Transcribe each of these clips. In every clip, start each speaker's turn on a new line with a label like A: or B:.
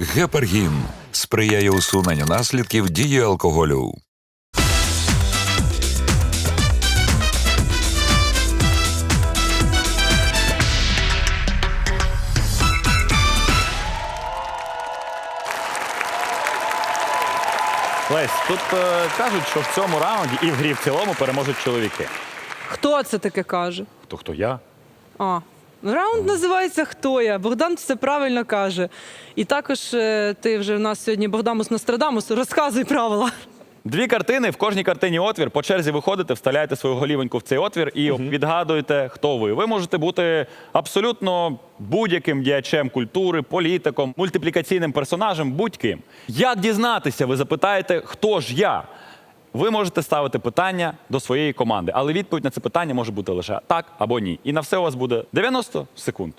A: Гепаргін сприяє усуненню наслідків дії алкоголю.
B: Лесь, тут е, кажуть, що в цьому раунді і в грі в цілому переможуть чоловіки.
C: Хто це таке каже?
B: То хто я?
C: А. Раунд називається Хто я? Богдан все правильно каже. І також е, ти вже в нас сьогодні Богдамус Нострадамус. Розказуй правила.
B: Дві картини, в кожній картині отвір. По черзі виходите, вставляєте свою голівоньку в цей отвір і відгадуєте, хто ви. Ви можете бути абсолютно будь-яким діячем культури, політиком, мультиплікаційним персонажем, будь-ким. Як дізнатися, ви запитаєте, хто ж я? Ви можете ставити питання до своєї команди, але відповідь на це питання може бути лише так або ні. І на все у вас буде 90 секунд.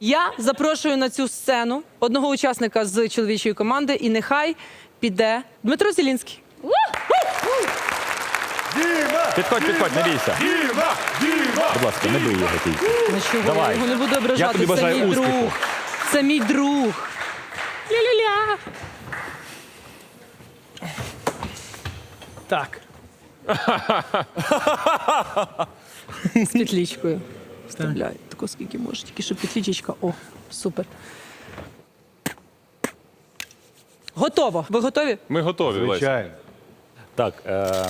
C: Я запрошую на цю сцену одного учасника з чоловічої команди, і нехай піде Дмитро Зелінський.
B: Підходь, підходь, не бійся.
D: Діма! Діма!
B: Будь ласка, не бий його тільки.
C: Ну чого?
B: Давай.
C: Я його не буду ображати.
B: Я тобі
C: Це
B: бажаю
C: мій
B: успіху.
C: друг. Це мій друг. Ля-ля-ля.
E: Так.
C: З петлічкою. Вставляю. Тако скільки може, тільки що петлічечка. О, супер. Готово. Ви готові?
D: Ми готові, Лесь.
F: Звичайно.
B: Так. Е...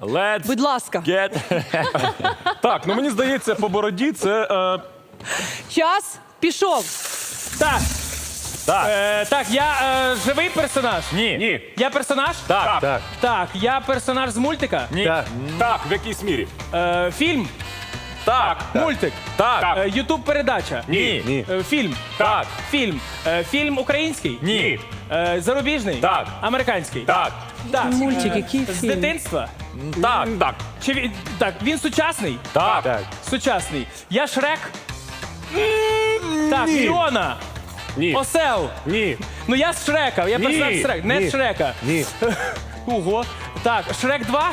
B: Let's
C: Будь ласка.
B: get...
D: Так, ну мені здається, по бороді це. Е...
C: Час пішов.
E: Так.
B: Так.
E: Е, так, я е, живий персонаж.
B: Ні.
D: Ні.
E: Я персонаж?
B: Так.
F: Так.
E: Так, я персонаж з мультика.
B: Ні.
F: Так.
D: Так, в якійсь мірі.
E: Е, фільм.
B: Так.
E: Мультик.
B: Так.
E: Е, Ютуб передача.
B: Ні.
F: Ні.
E: Е, фільм.
B: Так.
E: Фільм. Е, фільм український.
B: Ні.
E: Е, зарубіжний.
B: Так.
E: Американський.
B: Так.
E: Так.
C: Мультик, який
E: З
C: фільм?
E: дитинства.
B: Так. Так.
E: Чи він, так, він сучасний?
B: Так.
F: Так.
E: Сучасний. Я Шрек. Так, Фіона.
D: Ні.
E: Осел.
D: Ні.
E: Ну я з Шрека, я
D: Ні.
E: персонаж Шрек, не
F: Ні.
E: з Шрека.
F: Ні.
E: Ого. Так, Шрек 2?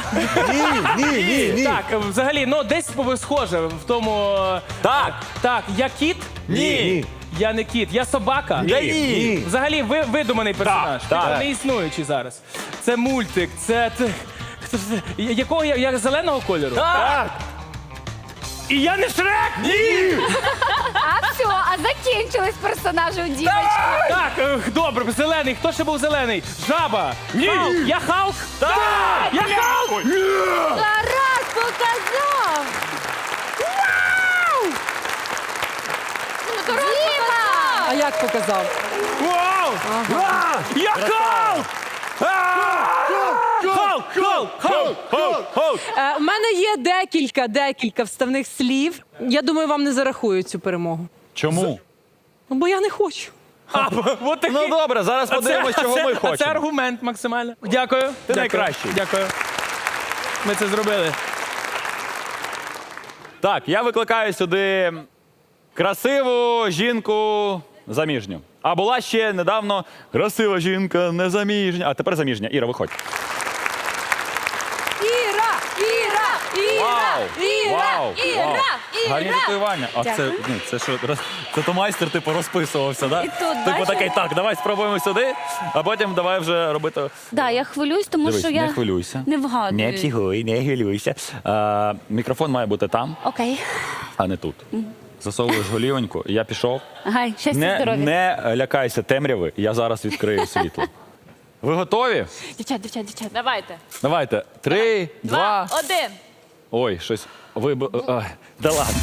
F: Ні, ні, ні, ні.
E: Так, взагалі, ну десь по- схоже в тому. е,
B: Так.
E: Так, я кіт?
B: Ні.
E: Я не кіт, я собака.
B: Та ні.
E: Взагалі ви, видуманий персонаж.
B: так.
E: Типу, Не існуючий зараз. Це мультик, це. це... хто це? Я- Якого я, я зеленого кольору?
B: Так.
E: І я не Шрек!
B: Ні.
G: А все, а закінчились персонажі у дівчинки.
E: Так, е, добре, зелений. Хто ще був зелений? Жаба! Ні! Халк. Я Халк!
B: Так.
E: Я Халк!
G: Тарас показав! Вау! Тарас!
C: А як показав?
E: Вау! А, Я Халк! Халк! Халк! Халк!
B: Хоу, хоу.
C: Е, у мене є декілька, декілька вставних слів. Я думаю, вам не зарахують цю перемогу.
B: Чому?
C: Ну, Бо я не хочу.
E: А, от такий.
B: Ну добре, зараз
E: А це-
B: подивимось,
E: а
B: чого
E: це-
B: ми
E: а Це
B: хочемо.
E: аргумент максимально. Дякую.
B: Ти
E: Дякую.
B: найкращий.
E: Дякую. Ми це зробили.
B: Так, я викликаю сюди красиву жінку заміжню. А була ще недавно красива жінка незаміжня. А тепер заміжня. Іра, виходь.
C: Іра! Іра! Іра!
B: Вау!
G: Іра!
B: Вау!
G: Іра!
B: Вау!
G: Іра!
B: Гарні татуювання. А це,
G: Дякую.
B: ну, це що, роз- це то майстер, типу, розписувався, да?
G: І тут,
B: типу такий, так, давай спробуємо сюди, а потім давай вже робити.
G: Да, я хвилююсь, тому
B: Дивись,
G: що я
B: не хвилюйся.
G: не вгадую.
B: Не психуй, не хвилюйся. А, мікрофон має бути там,
G: Окей.
B: а не тут. Засовуєш голівоньку, я пішов.
G: Ага, щастя,
B: Не,
G: здоров'я.
B: не лякайся темряви, я зараз відкрию світло. Ви готові?
G: Дівчат, дівчат, дівчат.
H: Давайте.
B: Давайте. Три, два.
H: Два, один.
B: Ой, щось. Ви б- да ладно.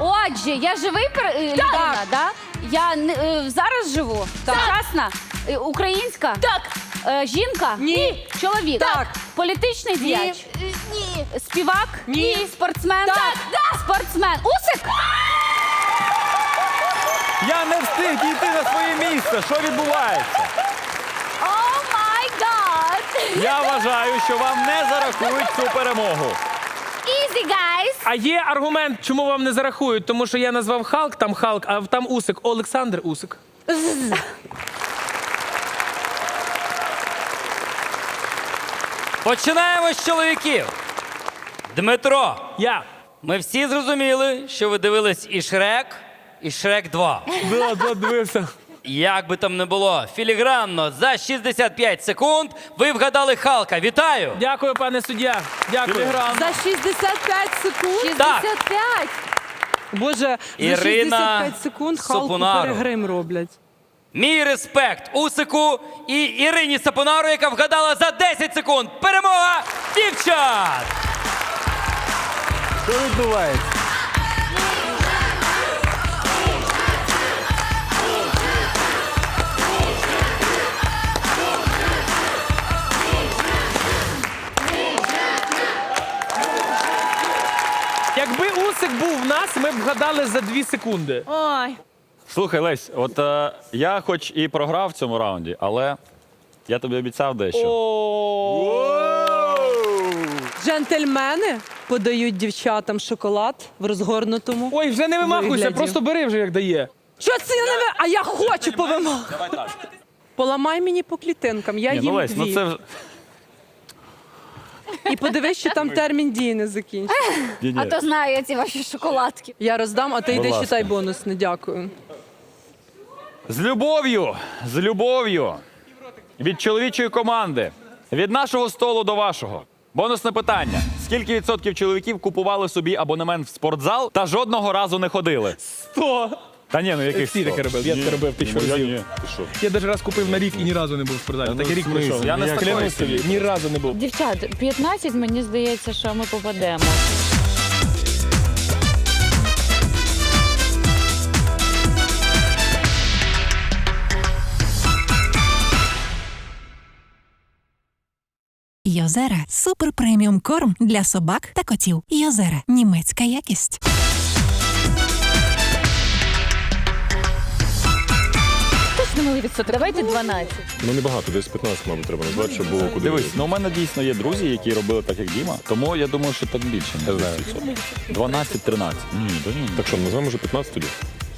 G: Отже, я живий пер... е, людина, да? Я не- е, зараз живу. Сучасна, е, українська.
H: Так.
G: Е, жінка?
C: Ні.
G: Чоловік?
C: Так.
G: Політичний діяч?
H: Ні.
G: Співак?
C: Ні.
G: Спортсмен?
C: Так.
G: Спортсмен. Усик?
B: Я не встиг дійти на своє місце. Що відбувається? Я вважаю, що вам не зарахують цю перемогу.
G: Easy, guys!
E: А є аргумент, чому вам не зарахують, тому що я назвав Халк, там Халк, а там Усик. Олександр Усик.
I: Починаємо з чоловіків. Дмитро,
E: Я.
I: ми всі зрозуміли, що ви дивились і Шрек,
H: і Шрек 2.
E: Да, да, дивився.
H: Як би там не було, філігранно за 65 секунд ви вгадали Халка. Вітаю!
E: Дякую, пане суддя. Дякую.
C: За 65 секунд.
G: 65.
C: Боже, за
H: Ірина
C: 65 секунд халку
H: Сопонару.
C: перегрим роблять.
H: Мій респект Усику і Ірині Сапонару, яка вгадала за 10 секунд. Перемога дівчат!
F: Що відбувається?
E: Ми б вгадали за 2 секунди.
G: Ой.
B: Слухай, Лесь, от е, я хоч і програв в цьому раунді, але я тобі обіцяв дещо.
C: Джентльмени подають дівчатам шоколад в розгорнутому.
E: Ой, вже не вимахуйся,
C: Вигляді.
E: просто бери вже як дає.
C: Що це я не ви? А я хочу повимагати. Поламай мені по клітинкам, я
B: Ні,
C: їм
B: ну Лесь,
C: дві.
B: ну це вже.
C: І подивись, що там термін дії не.
B: Ні, ні.
G: А то знаю я ці ваші шоколадки.
C: Я роздам, а ти йди
B: ласка.
C: читай бонусне. Дякую.
B: З любов'ю, з любов'ю від чоловічої команди, від нашого столу до вашого. Бонусне питання: скільки відсотків чоловіків купували собі абонемент в спортзал та жодного разу не ходили?
E: Сто.
B: Та ні, ну яких
E: Всі
B: 100?
E: таке робив, я
B: Ні.
E: таке робив тисячу
B: Ну, я
E: разів.
B: ні. Ти що?
E: Я навіть раз купив на рік і ні разу не був в спортзалі.
B: ну,
E: Такий рік
B: в смислі?
E: пройшов.
B: Я не з такої
E: клянусь тобі, ні разу не був.
I: Дівчат, 15, мені здається, що ми попадемо.
J: Йозера супер преміум корм для собак та котів. Йозера німецька якість.
I: Точно малий відсоток. Давайте 12.
D: Ну небагато, десь 15, мабуть, треба назвати, щоб було куди.
B: Дивись, ну у мене дійсно є друзі, які робили так, як Діма, тому я думаю, що так більше. ніж 12-13. Ні, да ні.
D: Так що, назвемо вже 15 тоді?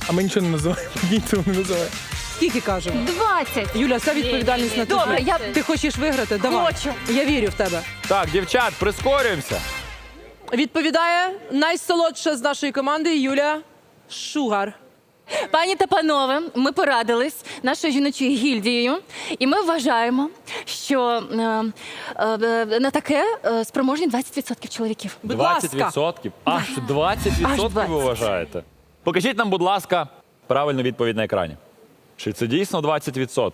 E: А ми нічого не називаємо. Нічого не називаємо.
C: Скільки кажемо?
G: 20.
C: Юля, вся відповідальність на тобі.
G: Добре, я-
C: Ти хочеш виграти? Давай.
G: Хочу.
C: Я вірю в тебе.
B: Так, дівчат, прискорюємося.
C: Відповідає найсолодша з нашої команди Юля Шугар.
I: Пані та панове, ми порадились нашою жіночою гільдією, і ми вважаємо, що е, е, на таке е, спроможні 20% чоловіків.
C: Будь
B: 20%?
C: ласка.
B: Аж 20%
I: Аж
B: ви вважаєте? Покажіть нам, будь ласка, правильну відповідь на екрані. Чи це дійсно 20%?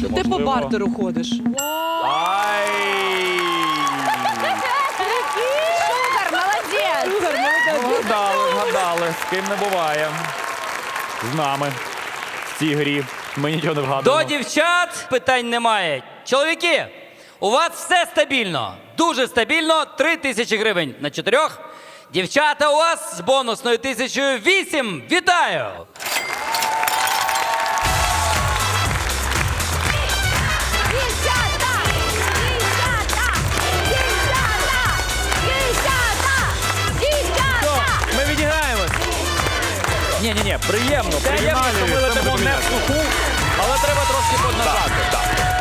B: Чи,
C: Ти по
B: можливо-
C: бартеру ходиш.
B: Ай!
G: Шугар, молодець.
B: Вгадали, вгадали. З ким не буває. З нами. В цій грі. Ми нічого не
H: До дівчат питань немає. Чоловіки, у вас все стабільно. Дуже стабільно. 3 тисячі гривень на чотирьох. Дівчата, у вас з бонусною тисячою вісім. Вітаю!
B: Приємно, приємно, що ми летимо не в суху, але треба трошки поднажати. Так.